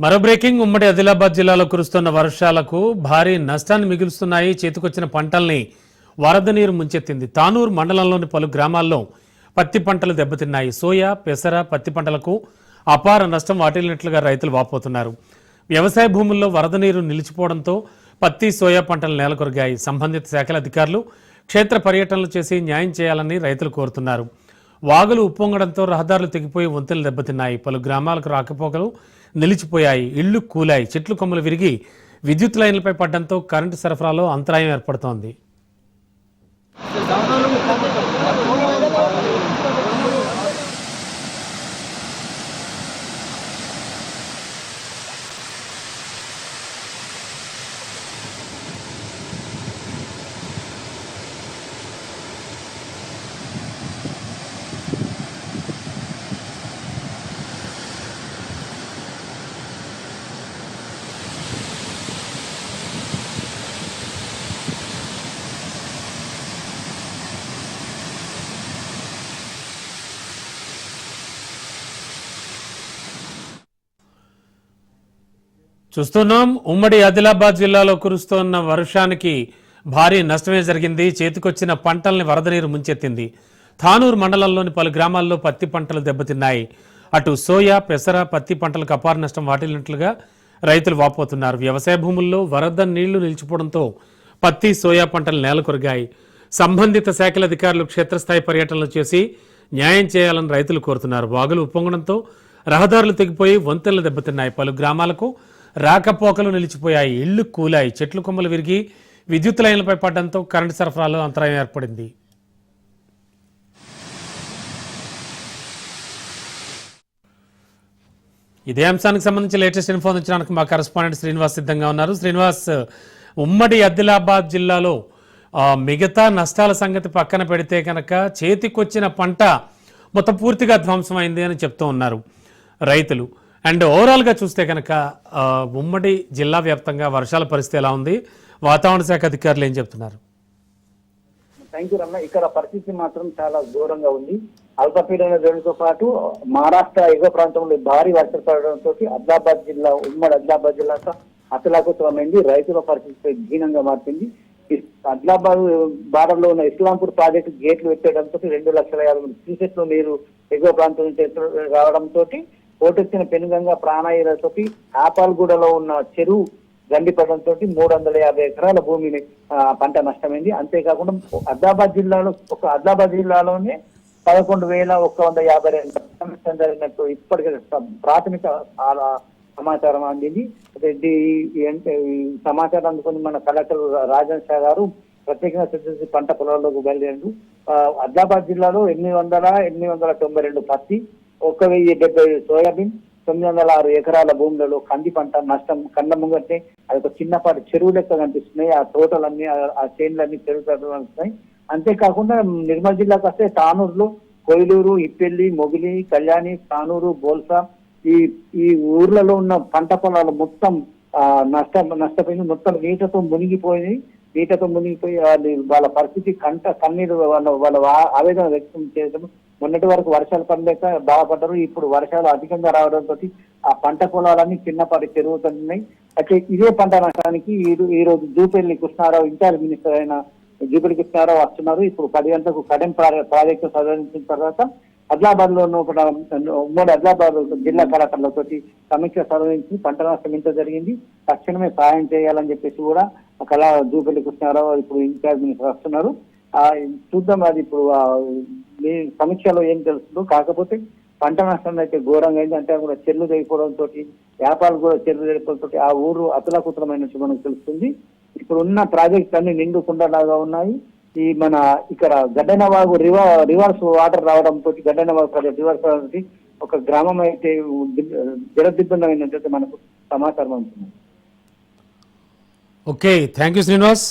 మరో బ్రేకింగ్ ఉమ్మడి ఆదిలాబాద్ జిల్లాలో కురుస్తున్న వర్షాలకు భారీ నష్టాన్ని మిగులుస్తున్నాయి. చేతికొచ్చిన పంటల్ని వరద నీరు ముంచెత్తింది. తానూరు మండలంలోని పలు గ్రామాల్లో పత్తి పంటలు దెబ్బతిన్నాయి. సోయా పెసర పత్తి పంటలకు అపార నష్టం వాటిల్లినట్లుగా రైతులు వాపోతున్నారు. వ్యవసాయ భూముల్లో వరద నీరు నిలిచిపోవడంతో పత్తి సోయా పంటలు నేలకొరిగాయి సంబంధిత శాఖల అధికారులు క్షేత్ర పర్యటనలు చేసి న్యాయం చేయాలని రైతులు కోరుతున్నారు. వాగులు ఉప్పొంగడంతో రహదారులు తెగిపోయి వంతెలు దెబ్బతిన్నాయి. పలు గ్రామాలకు రాకపోకలు నిలిచిపోయాయి. ఇళ్ళు కూలాయి. చెట్లు కొమ్మలు విరిగి విద్యుత్ లైన్లపై పడడంతో కరెంటు సరఫరాలో అంతరాయం ఏర్పడుతోంది. చూస్తున్నాం. ఉమ్మడి ఆదిలాబాద్ జిల్లాలో కురుస్తున్న వర్షానికి భారీ నష్టమే జరిగింది. చేతికొచ్చిన పంటల్ని వరద నీరు ముంచెత్తింది. థానూరు మండలంలోని పలు గ్రామాల్లో పత్తి పంటలు దెబ్బతిన్నాయి. అటు సోయా పెసర పత్తి పంటలకు అపార నష్టం వాటిల్లినట్లుగా రైతులు వాపోతున్నారు. వ్యవసాయ భూముల్లో వరద నీళ్ళు నిలిచిపోవడంతో పత్తి సోయా పంటలు నేలకొరిగాయి సంబంధిత శాఖల అధికారులు క్షేత్రస్థాయి పర్యటనలు చేసి న్యాయం చేయాలని రైతులు కోరుతున్నారు. వాగులు ఉప్పొంగడంతో రహదారులు తెగిపోయి వంతెనలు దెబ్బతిన్నాయి. పలు గ్రామాలకు రాకపోకలు నిలిచిపోయాయి. ఇళ్ళు కూలాయి. చెట్లు కొమ్మలు విరిగి విద్యుత్ లైన్లపై పడడంతో కరెంటు సరఫరాలో అంతరాయం ఏర్పడింది. ఇదే అంశానికి సంబంధించి లేటెస్ట్ ఇన్ఫో అందించడానికి మా కరెస్పాండెంట్ శ్రీనివాస్ సిద్ధంగా ఉన్నారు. శ్రీనివాస్ ఉమ్మడి ఆదిలాబాద్ జిల్లాలో మిగతా నష్టాల సంగతి పక్కన పెడితే కనుక చేతికొచ్చిన పంట మొత్తం పూర్తిగా ధ్వంసమైంది అని చెప్తూ ఉన్నారు రైతులు. అండ్ ఓవరాల్గా చూస్తే కనుక ఉమ్మడి జిల్లా వ్యాప్తంగా వర్షాల పరిస్థితి ఎలా ఉంది? వాతావరణ శాఖ అధికారులు ఏం చెప్తున్నారు? థ్యాంక్ యూ రమ్మ ఇక్కడ పరిస్థితి మాత్రం చాలా ఘోరంగా ఉంది. అల్పపీడన జోన్తో పాటు మహారాష్ట్ర ఎగువ ప్రాంతంలో భారీ వర్షాలు పడడంతో ఆదిలాబాద్ జిల్లా ఉమ్మడి ఆదిలాబాద్ జిల్లా అతలాకుతమైంది రైతుల పరిస్థితి దీనంగా మారింది. అద్లాబాద్ ఆదిలాబాద్ బార్డర్లో ఉన్న ఇస్లాంపూర్ ప్రాజెక్టు గేట్లు ఎత్తేయడంతో రెండు లక్షల యాభై మంది నీరు ఎగువ ప్రాంతం నుంచి రావడంతో పోటెత్తిన పెనుగంగ ప్రాణాయులతోటి ఆపాల్గూడలో ఉన్న చెరువు గండిపడంతో మూడు వందల యాభై ఎకరాల భూమిని పంట నష్టమైంది. అంతేకాకుండా ఆదిలాబాద్ జిల్లాలో ఒక ఆదిలాబాద్ జిల్లాలోనే పదకొండు వేల ఒక వంద యాభై రెండు నష్టం జరిగినట్టు ఇప్పటికే ప్రాథమిక సమాచారం అందింది. సమాచారం అందుకుని మన కలెక్టర్ రాజన్ షా గారు ప్రత్యేకంగా శ్రద్ధ పంట పొలాల్లోకి బయలుదేరారు. ఆదిలాబాద్ జిల్లాలో ఎనిమిది వందల ఎనిమిది వందల తొంభై రెండు పత్తి ఒక వెయ్యి డెబ్బై సోయాబీన్ తొమ్మిది వందల ఆరు ఎకరాల భూములలో కంది పంట నష్టం కన్న ముంగట్టే. అది ఒక చిన్నపాటి చెరువు లెక్క కనిపిస్తున్నాయి. ఆ తోటలన్నీ ఆ- చేనులన్నీ చెరువు కనిపిస్తున్నాయి. అంతేకాకుండా నిర్మల్ జిల్లాకు వస్తే తానూరులో కోయిలూరు ఇప్పెల్లి మొగిలి కళ్యాణి తానూరు బోల్సా ఈ ఈ ఊర్లలో ఉన్న పంట పొలాలు మొత్తం ఆ, నష్ట నష్టపోయింది. మొత్తం నీటతో మునిగిపోయి పీటతో మునిగిపోయి వాళ్ళ వాళ్ళ పరిస్థితి కంట కన్నీరు వాళ్ళ వాళ్ళ ఆవేదన వ్యక్తం చేయడం మొన్నటి వరకు వర్షాలు పడలేక బాధపడ్డారు. ఇప్పుడు వర్షాలు అధికంగా రావడంతో ఆ పంట పొలాలన్నీ చిన్నపాటి పెరుగుతున్నాయి అయితే ఇదే పంట నష్టానికి ఈ రోజు జూపల్లి కృష్ణారావు ఇన్ఛార్జ్ మినిస్టర్ అయిన జూపల్లి కృష్ణారావు వస్తున్నారు. ఇప్పుడు పది గంటలకు కడెం ప్రా- ప్రాజెక్టు సదరించిన తర్వాత ఆదిలాబాద్లో మూడు ఉమ్మడి ఆదిలాబాద్ జిల్లా కలెక్టర్లతో సమీక్ష సదరించి పంట నష్టం ఇంత జరిగింది. తక్షణమే సాయం చేయాలని చెప్పేసి కూడా కళా జూపల్లి కృష్ణారావు ఇప్పుడు ఇన్ఛార్జ్ మినిస్టర్ వస్తున్నారు. చూద్దాం అది ఇప్పుడు మీ సమీక్షలో ఏం తెలుస్తుందో. కాకపోతే పంట నష్టం అయితే ఘోరంగా అయింది. అంటే కూడా చెల్లు తెగిపోవడంతో వ్యాపారాలు కూడా చెల్లు తెగిపోవడంతో ఆ ఊరు అతలాకుతలమైనట్టు మనకు తెలుస్తుంది. ఇప్పుడు ఉన్న ప్రాజెక్ట్స్ అన్ని నిండుకుండలాగా ఉన్నాయి. ఈ మన ఇక్కడ గడ్డనవాగు రివర్ రివర్స్ వాటర్ రావడంతో గడ్డనవాగు ప్రాజెక్ట్ రివర్స్ రావడానికి ఒక గ్రామం అయితే జలదిబ్బందమైనట్టు మనకు సమాచారం అవుతుంది ఓకే థ్యాంక్ యూ శ్రీనివాస్